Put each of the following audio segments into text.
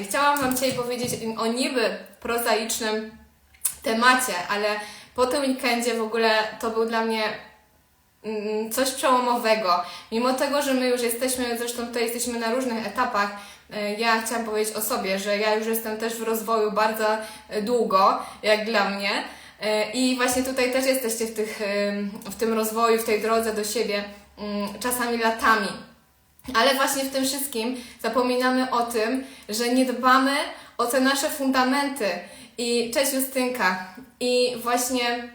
słuchajcie, chciałam Wam dzisiaj powiedzieć o niby prozaicznym temacie, ale po tym weekendzie w ogóle to był dla mnie mm, coś przełomowego. Mimo tego, że my już jesteśmy, zresztą tutaj jesteśmy na różnych etapach, e, ja chciałam powiedzieć o sobie, że ja już jestem też w rozwoju bardzo e, długo, jak dla mnie. E, I właśnie tutaj też jesteście w, tych, w tym rozwoju, w tej drodze do siebie, mm, czasami latami. Ale właśnie w tym wszystkim zapominamy o tym, że nie dbamy o te nasze fundamenty. I cześć Justynka. I właśnie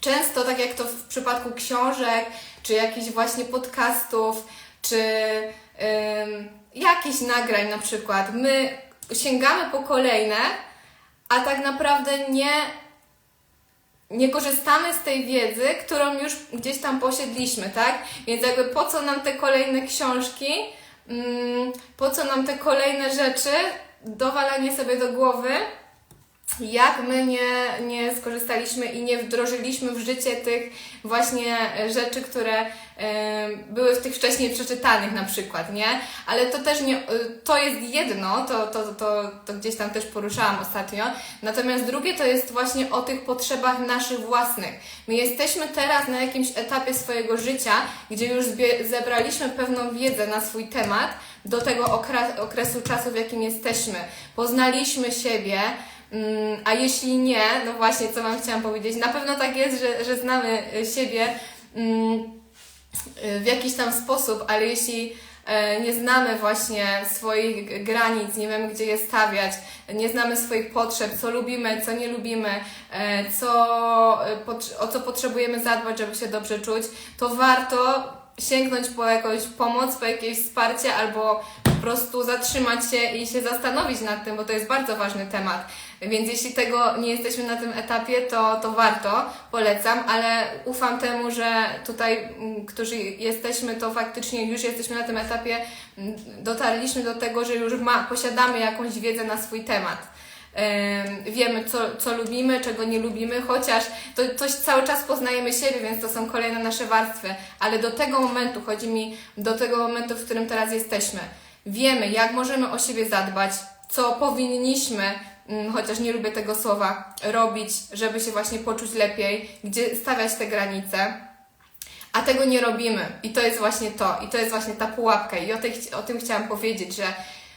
często, tak jak to w przypadku książek, czy jakichś właśnie podcastów, czy ym, jakichś nagrań na przykład, my sięgamy po kolejne, a tak naprawdę nie, nie korzystamy z tej wiedzy, którą już gdzieś tam posiedliśmy, tak? Więc jakby po co nam te kolejne książki, mm, po co nam te kolejne rzeczy, dowalanie sobie do głowy, jak my nie, nie skorzystaliśmy i nie wdrożyliśmy w życie tych właśnie rzeczy, które były w tych wcześniej przeczytanych na przykład, nie? Ale to też nie, to jest jedno, to, to, to, to gdzieś tam też poruszałam ostatnio, natomiast drugie to jest właśnie o tych potrzebach naszych własnych. My jesteśmy teraz na jakimś etapie swojego życia, gdzie już zebraliśmy pewną wiedzę na swój temat do tego okresu czasu, w jakim jesteśmy. Poznaliśmy siebie, A jeśli nie, no właśnie, co Wam chciałam powiedzieć, na pewno tak jest, że, że znamy y, siebie mm, y, w jakiś tam sposób, ale jeśli e, nie znamy właśnie swoich granic, nie wiemy gdzie je stawiać, nie znamy swoich potrzeb, co lubimy, co nie lubimy, e, co, e, o co potrzebujemy zadbać, żeby się dobrze czuć, to warto sięgnąć po jakąś pomoc, po jakieś wsparcie albo po prostu zatrzymać się i się zastanowić nad tym, bo to jest bardzo ważny temat. Więc jeśli tego nie jesteśmy na tym etapie, to, to warto, polecam, ale ufam temu, że tutaj, mm, którzy jesteśmy, to faktycznie już jesteśmy na tym etapie, mm, dotarliśmy do tego, że już ma, posiadamy jakąś wiedzę na swój temat. Em, wiemy, co, co lubimy, czego nie lubimy, chociaż to coś cały czas poznajemy siebie, więc to są kolejne nasze warstwy, ale do tego momentu, chodzi mi do tego momentu, w którym teraz jesteśmy. Wiemy, jak możemy o siebie zadbać, co powinniśmy, mm, chociaż nie lubię tego słowa, robić, żeby się właśnie poczuć lepiej, gdzie stawiać te granice. A tego nie robimy. I to jest właśnie to. I to jest właśnie ta pułapka. I o, tej, o tym chciałam powiedzieć, że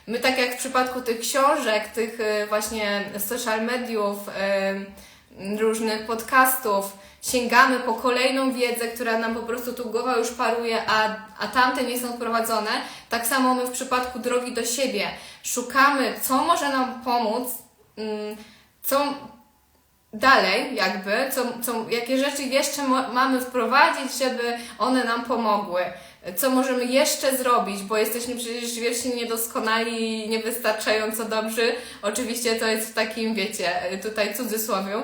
my tak jak w przypadku tych książek, tych y, właśnie social mediów, y, różnych podcastów, sięgamy po kolejną wiedzę, która nam po prostu tu głowa już paruje, a, a tamte nie są wprowadzone. Tak samo my w przypadku drogi do siebie szukamy, co może nam pomóc, mm, co dalej jakby, co, co, jakie rzeczy jeszcze mamy wprowadzić, żeby one nam pomogły. Co możemy jeszcze zrobić, bo jesteśmy przecież wiecznie niedoskonali i niewystarczająco dobrzy. Oczywiście to jest w takim, wiecie, tutaj cudzysłowiu.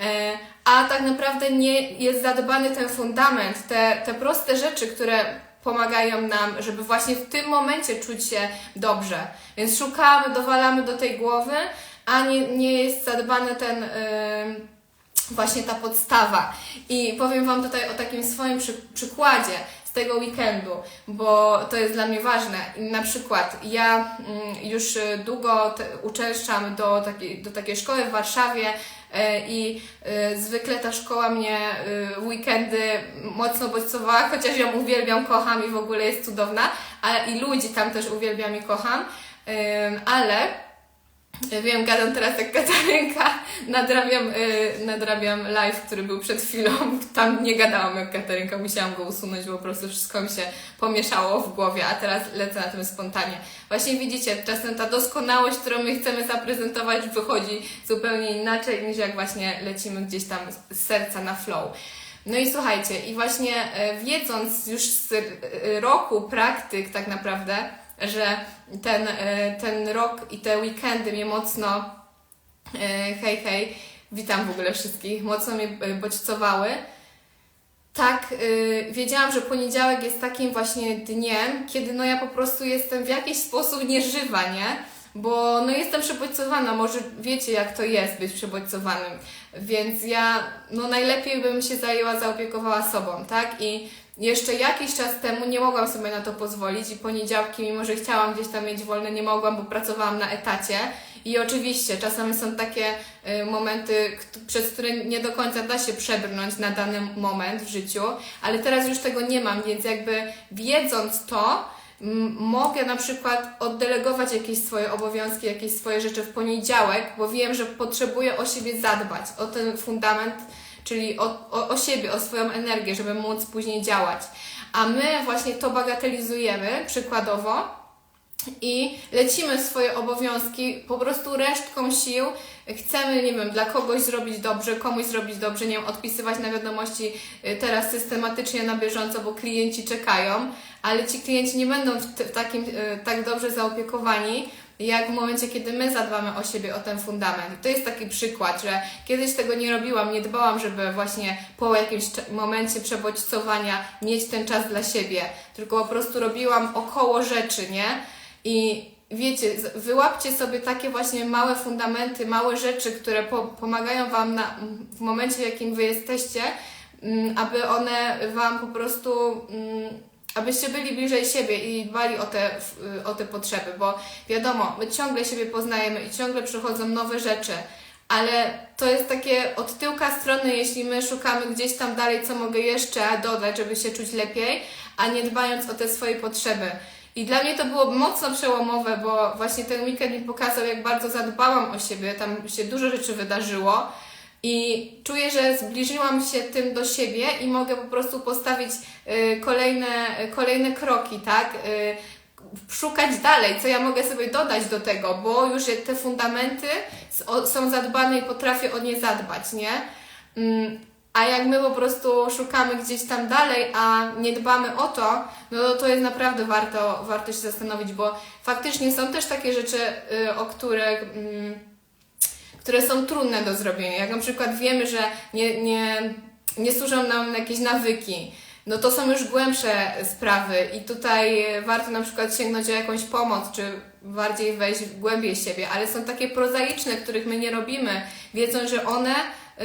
E, A tak naprawdę nie jest zadbany ten fundament, te, te proste rzeczy, które pomagają nam, żeby właśnie w tym momencie czuć się dobrze. Więc szukamy, dowalamy do tej głowy, a nie, nie jest zadbany ten, ym, właśnie ta podstawa. I powiem Wam tutaj o takim swoim przy, przykładzie z tego weekendu, bo to jest dla mnie ważne. Na przykład ja mm, już y, długo te, uczęszczam do takiej, do takiej szkoły w Warszawie e, i y, zwykle ta szkoła mnie y, w weekendy mocno bodźcowała, chociaż ją uwielbiam, kocham i w ogóle jest cudowna, a i ludzi tam też uwielbiam i kocham, ale Wiem, gadam teraz jak Katarynka, nadrabiam, yy, nadrabiam live, który był przed chwilą. Tam nie gadałam jak Katarynka, musiałam go usunąć, bo po prostu wszystko mi się pomieszało w głowie, a teraz lecę na tym spontanie. Właśnie widzicie, czasem ta doskonałość, którą my chcemy zaprezentować, wychodzi zupełnie inaczej niż jak właśnie lecimy gdzieś tam z serca na flow. No i słuchajcie, i właśnie e, wiedząc już z roku praktyk tak naprawdę, że ten, e, ten rok i te weekendy mnie mocno, e, hej, hej, witam w ogóle wszystkich, mocno mnie e, bodźcowały. Tak, wiedziałam, że poniedziałek jest takim właśnie dniem, kiedy no ja po prostu jestem w jakiś sposób nieżywa, nie? Bo no jestem przebodźcowana, może wiecie jak to jest być przebodźcowanym, więc ja no najlepiej bym się zajęła, zaopiekowała sobą, tak? I jeszcze jakiś czas temu nie mogłam sobie na to pozwolić i poniedziałki, mimo że chciałam gdzieś tam mieć wolne, nie mogłam, bo pracowałam na etacie. I oczywiście czasami są takie y, momenty, przez które nie do końca da się przebrnąć na dany moment w życiu, ale teraz już tego nie mam, więc jakby wiedząc to, mogę na przykład oddelegować jakieś swoje obowiązki, jakieś swoje rzeczy w poniedziałek, bo wiem, że potrzebuję o siebie zadbać, o ten fundament, czyli o, o, o siebie, o swoją energię, żeby móc później działać. A my właśnie to bagatelizujemy przykładowo i lecimy swoje obowiązki po prostu resztką sił. Chcemy, nie wiem, dla kogoś zrobić dobrze, komuś zrobić dobrze, nie wiem, odpisywać na wiadomości y, teraz systematycznie na bieżąco, bo klienci czekają, ale ci klienci nie będą w, takim y, tak dobrze zaopiekowani, jak w momencie, kiedy my zadbamy o siebie, o ten fundament. To jest taki przykład, że kiedyś tego nie robiłam, nie dbałam, żeby właśnie po jakimś momencie przebodźcowania mieć ten czas dla siebie, tylko po prostu robiłam około rzeczy, nie? I wiecie, wyłapcie sobie takie właśnie małe fundamenty, małe rzeczy, które po, pomagają Wam na, w momencie, w jakim Wy jesteście, mm, aby one Wam po prostu, mm, abyście byli bliżej siebie i dbali o te, f- o te potrzeby, bo wiadomo, my ciągle siebie poznajemy i ciągle przychodzą nowe rzeczy, ale to jest takie od tyłka strony, jeśli my szukamy gdzieś tam dalej, co mogę jeszcze dodać, żeby się czuć lepiej, a nie dbając o te swoje potrzeby. I dla mnie to było mocno przełomowe, bo właśnie ten weekend mi pokazał, jak bardzo zadbałam o siebie, tam się dużo rzeczy wydarzyło. I czuję, że zbliżyłam się tym do siebie i mogę po prostu postawić y, kolejne, kolejne kroki, tak? Y, szukać dalej, co ja mogę sobie dodać do tego, bo już te fundamenty są zadbane i potrafię o nie zadbać, nie? A jak my po prostu szukamy gdzieś tam dalej, a nie dbamy o to, no to jest naprawdę warto, warto się zastanowić, bo faktycznie są też takie rzeczy, y, o których. mm, które są trudne do zrobienia. Jak na przykład wiemy, że nie, nie, nie służą nam jakieś nawyki, no to są już głębsze sprawy i tutaj warto na przykład sięgnąć o jakąś pomoc, czy bardziej wejść w głębiej siebie, ale są takie prozaiczne, których my nie robimy, wiedząc, że one y,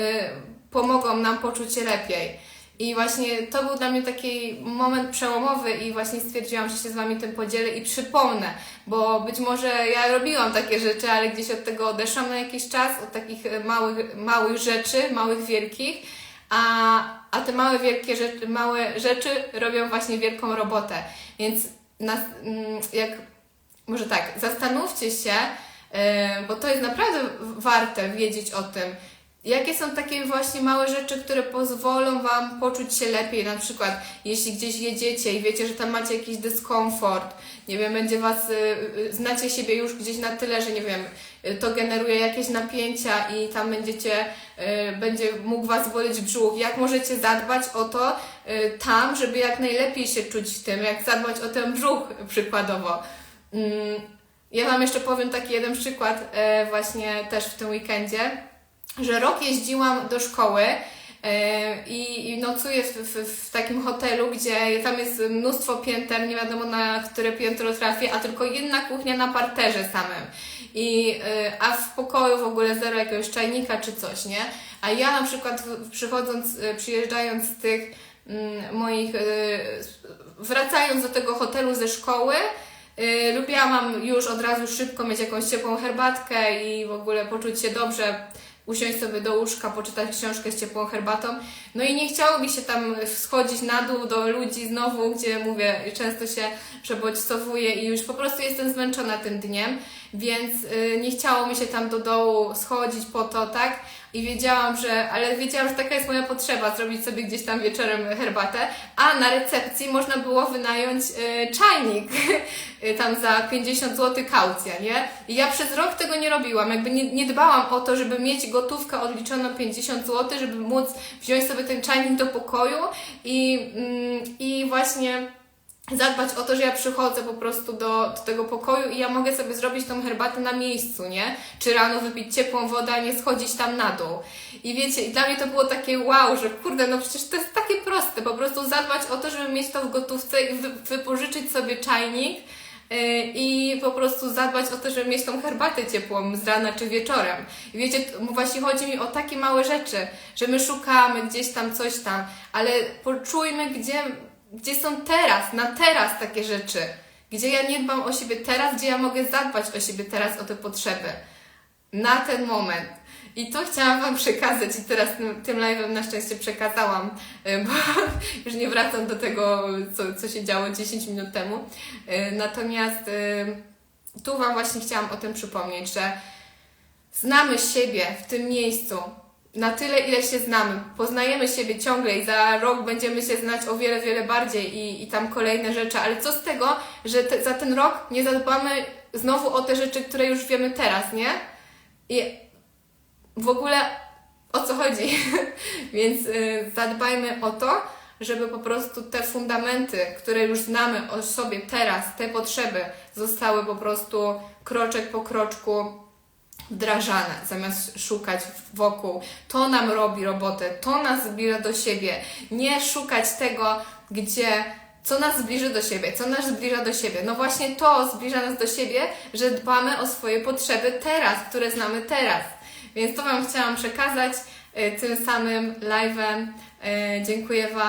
pomogą nam poczuć się lepiej. I właśnie to był dla mnie taki moment przełomowy i właśnie stwierdziłam, że się z Wami tym podzielę i przypomnę, bo być może ja robiłam takie rzeczy, ale gdzieś od tego odeszłam na jakiś czas, od takich e, małych, małych rzeczy, małych, wielkich, a, a te małe, wielkie rzeczy, małe rzeczy robią właśnie wielką robotę. Więc nas, mm, jak, może tak, zastanówcie się, e, bo to jest naprawdę warte wiedzieć o tym, Jakie są takie właśnie małe rzeczy, które pozwolą Wam poczuć się lepiej? Na przykład, jeśli gdzieś jedziecie i wiecie, że tam macie jakiś dyskomfort, nie wiem, będzie Was, y, y, znacie siebie już gdzieś na tyle, że nie wiem, y, to generuje jakieś napięcia i tam będziecie, będzie mógł Was boleć brzuch. Jak możecie zadbać o to tam, żeby jak najlepiej się czuć w tym, jak zadbać o ten brzuch przykładowo. Mm, Ja Wam jeszcze powiem taki jeden przykład e, właśnie też w tym weekendzie że rok jeździłam do szkoły e, i, nocuję w, w, w takim hotelu, gdzie tam jest mnóstwo pięter, nie wiadomo na które piętro trafię, a tylko jedna kuchnia na parterze samym. I, e, a w pokoju w ogóle zero jakiegoś czajnika czy coś, nie? A ja na przykład przychodząc, e, przyjeżdżając z tych mm, moich, wracając do tego hotelu ze szkoły, lubiłam już od razu szybko mieć jakąś ciepłą herbatkę i w ogóle poczuć się dobrze, usiąść sobie do łóżka, poczytać książkę z ciepłą herbatą. No i nie chciało mi się tam schodzić na dół do ludzi znowu, gdzie mówię, często się przebodźcowuję i już po prostu jestem zmęczona tym dniem, więc yy, nie chciało mi się tam do dołu schodzić po to, tak? I wiedziałam, że, ale wiedziałam, że taka jest moja potrzeba, zrobić sobie gdzieś tam wieczorem herbatę, a na recepcji można było wynająć y, czajnik, y, tam za 50 zł kaucja, nie? I ja przez rok tego nie robiłam, jakby nie, nie dbałam o to, żeby mieć gotówkę odliczoną 50 zł, żeby móc wziąć sobie ten czajnik do pokoju i, mm, i właśnie zadbać o to, że ja przychodzę po prostu do, do tego pokoju i ja mogę sobie zrobić tą herbatę na miejscu, nie? Czy rano wypić ciepłą wodę, a nie schodzić tam na dół. I wiecie, i dla mnie to było takie wow, że kurde, no przecież to jest takie proste, po prostu zadbać o to, żeby mieć to w gotówce i wy, wypożyczyć sobie czajnik i po prostu zadbać o to, żeby mieć tą herbatę ciepłą z rana czy wieczorem. I wiecie, właśnie chodzi mi o takie małe rzeczy, że my szukamy gdzieś tam coś tam, ale poczujmy, gdzie gdzie są teraz, na teraz takie rzeczy, gdzie ja nie dbam o siebie teraz, gdzie ja mogę zadbać o siebie teraz, o te potrzeby, na ten moment. I to chciałam Wam przekazać i teraz tym, tym live'em na szczęście przekazałam, y, bo już nie wracam do tego, co, co się działo 10 minut temu. Y, Natomiast y, tu Wam właśnie chciałam o tym przypomnieć, że znamy siebie w tym miejscu na tyle, ile się znamy. Poznajemy siebie ciągle i za rok będziemy się znać o wiele, wiele bardziej i, i tam kolejne rzeczy, ale co z tego, że te, za ten rok nie zadbamy znowu o te rzeczy, które już wiemy teraz, nie? I w ogóle o co chodzi? Więc y, zadbajmy o to, żeby po prostu te fundamenty, które już znamy o sobie teraz, te potrzeby zostały po prostu kroczek po kroczku wdrażane, zamiast szukać wokół. To nam robi robotę, to nas zbliża do siebie. Nie szukać tego, gdzie co nas zbliży do siebie, co nas zbliża do siebie. No właśnie to zbliża nas do siebie, że dbamy o swoje potrzeby teraz, które znamy teraz. Więc to Wam chciałam przekazać y, tym samym live'em. Y, Dziękuję Wam.